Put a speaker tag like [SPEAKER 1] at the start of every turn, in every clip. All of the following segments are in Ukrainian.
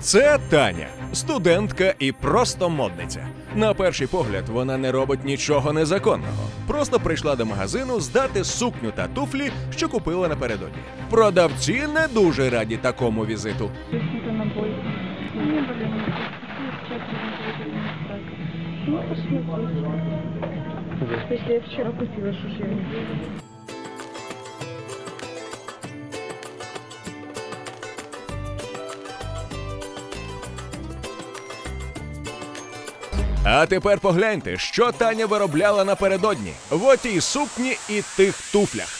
[SPEAKER 1] Це Таня, студентка і просто модниця. На перший погляд, вона не робить нічого незаконного. Просто прийшла до магазину здати сукню та туфлі, що купила напередодні. Продавці не дуже раді такому візиту.
[SPEAKER 2] Ну. Если я вчера купила, что ж я не
[SPEAKER 1] А тепер погляньте, що Таня виробляла напередодні в отій сукні і тих туфлях.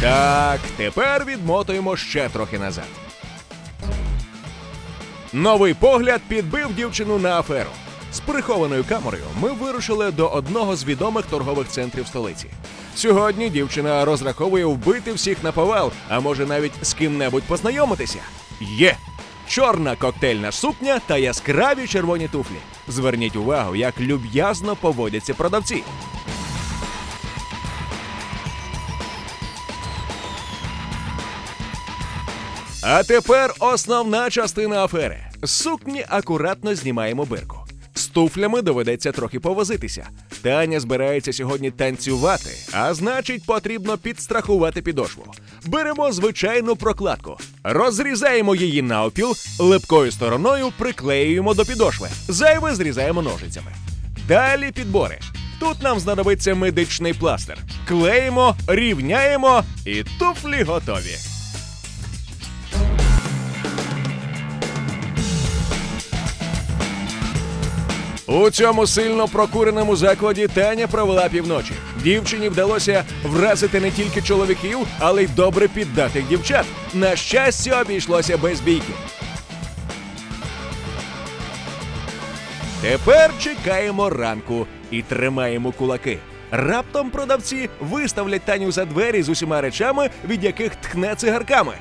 [SPEAKER 1] Так, тепер відмотуємо ще трохи назад. Новий погляд підбив дівчину на аферу. З прихованою камерою ми вирушили до одного з відомих торгових центрів столиці. Сьогодні дівчина розраховує вбити всіх на повал, а може навіть з ким-небудь познайомитися. Є! Чорна коктейльна сукня та яскраві червоні туфлі. Зверніть увагу, як люб'язно поводяться продавці. А тепер основна частина афери. Сукні акуратно знімаємо бирку. З туфлями доведеться трохи повозитися. Таня збирається сьогодні танцювати, а значить, потрібно підстрахувати підошву. Беремо звичайну прокладку, розрізаємо її навпіл, липкою стороною приклеюємо до підошви. Зайве зрізаємо ножицями. Далі підбори. Тут нам знадобиться медичний пластир. Клеїмо, рівняємо, і туфлі готові. У цьому сильно прокуреному закладі Таня провела півночі. Дівчині вдалося вразити не тільки чоловіків, але й добре піддатих дівчат. На щастя, обійшлося без бійки. Тепер чекаємо ранку і тримаємо кулаки. Раптом продавці виставлять Таню за двері з усіма речами, від яких тхне цигарками.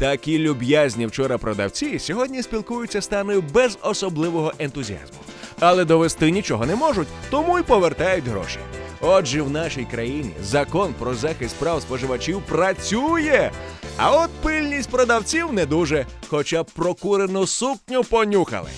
[SPEAKER 1] Такі люб'язні вчора продавці сьогодні спілкуються з Танею без особливого ентузіазму. Але довести нічого не можуть, тому й повертають гроші. Отже, в нашій країні закон про захист прав споживачів працює. А от пильність продавців не дуже, хоча б прокурену сукню понюхали.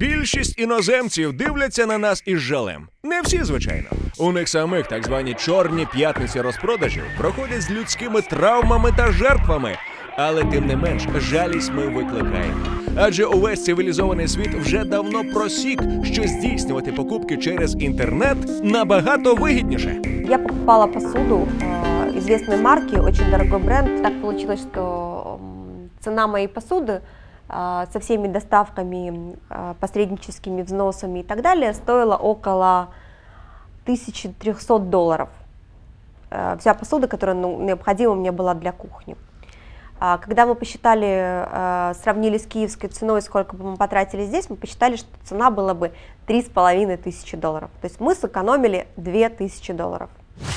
[SPEAKER 1] Більшість іноземців дивляться на нас із жалем. Не всі, звичайно. У них самих так звані чорні п'ятниці розпродажів проходять з людськими травмами та жертвами. Але тим не менш, жалість ми викликаємо. Адже увесь цивілізований світ вже давно просік, що здійснювати покупки через інтернет набагато вигідніше.
[SPEAKER 3] Я покупала посуду э, известной марки, очень дорогой бренд. Так получилось, что м, цена моей посуды э, со всеми доставками, э, посредническими взносами и так далее стоила около 1300 долларов. Э, Вся посуда, которая ну, необходима мне была для кухни. А Когда мы посчитали, э, сравнили с киевской ценой, сколько бы мы потратили здесь, мы посчитали, что цена была бы 3,5 тысячи долларов. То есть мы сэкономили 2000 долларов.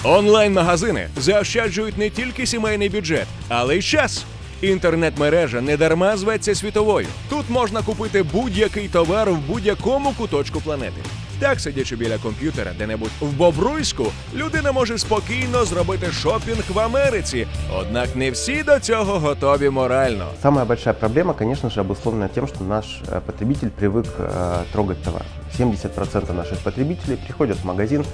[SPEAKER 1] Онлайн-магазини заощаджують не тільки сімейний бюджет, але й час. Інтернет-мережа недарма зветься світовою. Тут можна купити будь-який товар в будь-якому куточку планети. Так, сидячи біля комп'ютера де-небудь в Бобруйську, людина може спокійно зробити шопінг в Америці. Однак не всі до цього готові морально.
[SPEAKER 4] Самая большая проблема, конечно же, обусловлена тем, что наш э, потребитель привык э, трогать товар. 70% наших потребителей приходят в магазин,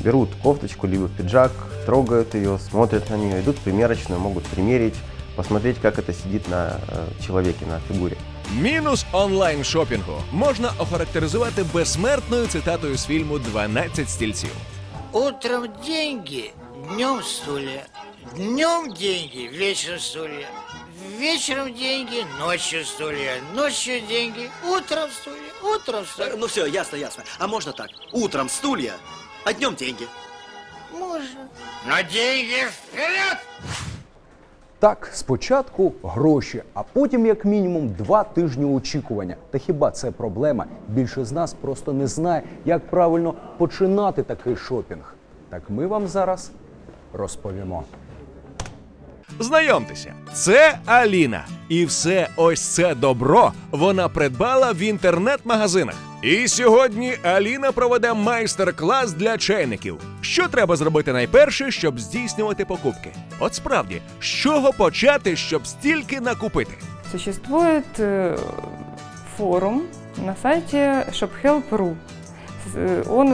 [SPEAKER 4] берут кофточку либо пиджак, трогают ее, смотрят на нее, идут в примерочную, могут примерить, посмотреть, как это сидит на э, человеке, на фигуре.
[SPEAKER 1] Мінус онлайн шопінгу можна охарактеризувати безсмертною цитатою з фільму «12 стільців.
[SPEAKER 5] Утром деньги, днем стулья. Днем деньги, вечером стулья. Вечером деньги, ночью стулья. Ночью деньги, утром стулья. Утром стулья.
[SPEAKER 6] Э, Ну все, ясно, ясно. А можно так? Утром стулья, а днем деньги.
[SPEAKER 5] Можно. Но деньги вперед!
[SPEAKER 7] Так, спочатку гроші, а потім, як мінімум, два тижні очікування. Та хіба це проблема? Більше з нас просто не знає, як правильно починати такий шопінг. Так ми вам зараз розповімо.
[SPEAKER 1] Знайомтеся, це Аліна. І все ось це добро вона придбала в інтернет-магазинах. І сьогодні Аліна проведе майстер-клас для чайників. Що треба зробити найперше, щоб здійснювати покупки? От справді, з чого почати, щоб стільки накупити?
[SPEAKER 2] Существует э, форум на сайте shophelp.ru. С- э, Он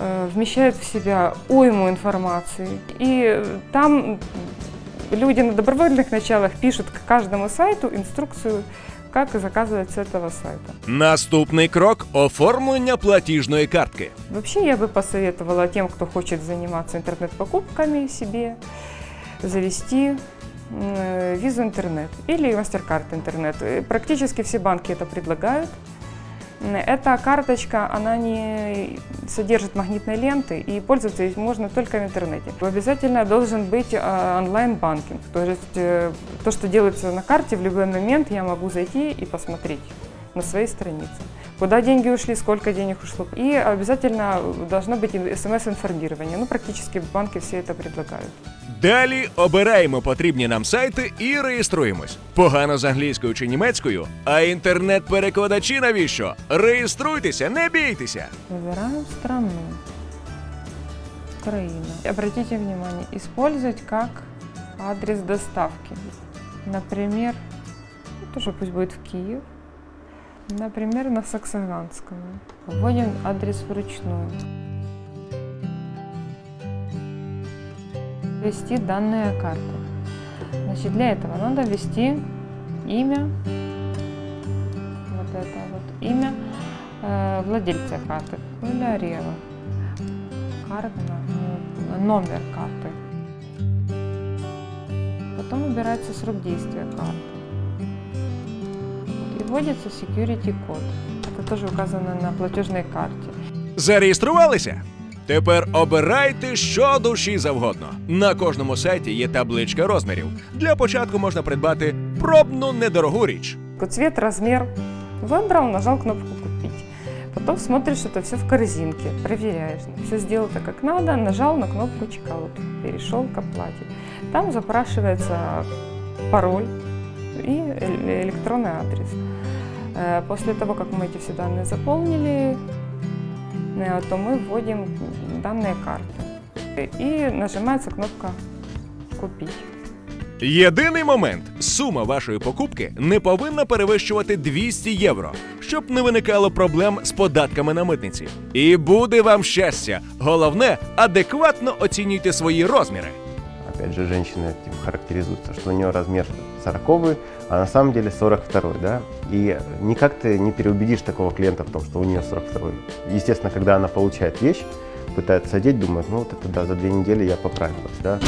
[SPEAKER 2] э, вмещает в себя уйму информации. И э, там люди на добровольных началах пишут к каждому сайту инструкцию, Как заказывать с этого сайта.
[SPEAKER 1] Наступний крок оформлення платіжної картки.
[SPEAKER 2] Вообще я бы посоветовала тем, кто хочет заниматься интернет-покупками себе, завести э, визу интернет или MasterCard интернет. Э, Практически все банки это предлагают. Эта карточка, она не содержит магнитной ленты, и пользоваться ей можно только в интернете. Обязательно должен быть э, онлайн-банкинг, то есть э, то, что делается на карте, в любой момент я могу зайти и посмотреть на своей странице. Куда деньги ушли, сколько денег ушло. И обязательно должно быть смс-информирование. Ну, практически банки все это предлагают.
[SPEAKER 1] Далі обираємо потрібні нам сайти і реєструємось. Погано з англійською чи німецькою, а інтернет-перекладачі навіщо? Реєструйтеся, не бійтеся!
[SPEAKER 2] Выбираем страну. Украина. Обратите внимание, использовать как адрес доставки. Например, ну, тоже пусть будет в Киев. Например, на Саксаганского. Вводим адрес вручную. Ввести данные карты. Значит, для этого надо ввести имя, вот это вот имя э, владельца карты, или Арева. Карта, ну, номер карты. Потом выбирается срок действия карты. И вводится security код. Это тоже указано на платежной карте.
[SPEAKER 1] Зареєструвалися? Тепер обирайте що душі завгодно. На кожному сайті є табличка розмірів. Для початку можна придбати пробну недорогу річ.
[SPEAKER 2] Цвет, размер. Выбрал, нажал кнопку «Купить». Потом смотришь, что это все в корзинке, проверяешь. Все сделал так, как надо, нажал на кнопку «Чекаут», перешел к оплате. Там запрашивается пароль и э- электронный адрес. Э, После того, как мы эти все данные заполнили, э, то мы вводим данные карты. И нажимается кнопка «Купить».
[SPEAKER 1] Єдиний момент: сума вашої покупки не повинна перевищувати 200 євро, щоб не виникало проблем з податками на митниці. І буде вам щастя. Головне, адекватно оцінюйте свої розміри.
[SPEAKER 4] Опять же, женщины этим характеризуются, что у нее размер 40 а на самом деле 42 да? И никак ты не переубедишь такого клиента в том, что у нее 42 Естественно, когда она получает вещь, пытается одеть, думает, ну вот это да, за две недели я поправилась, да.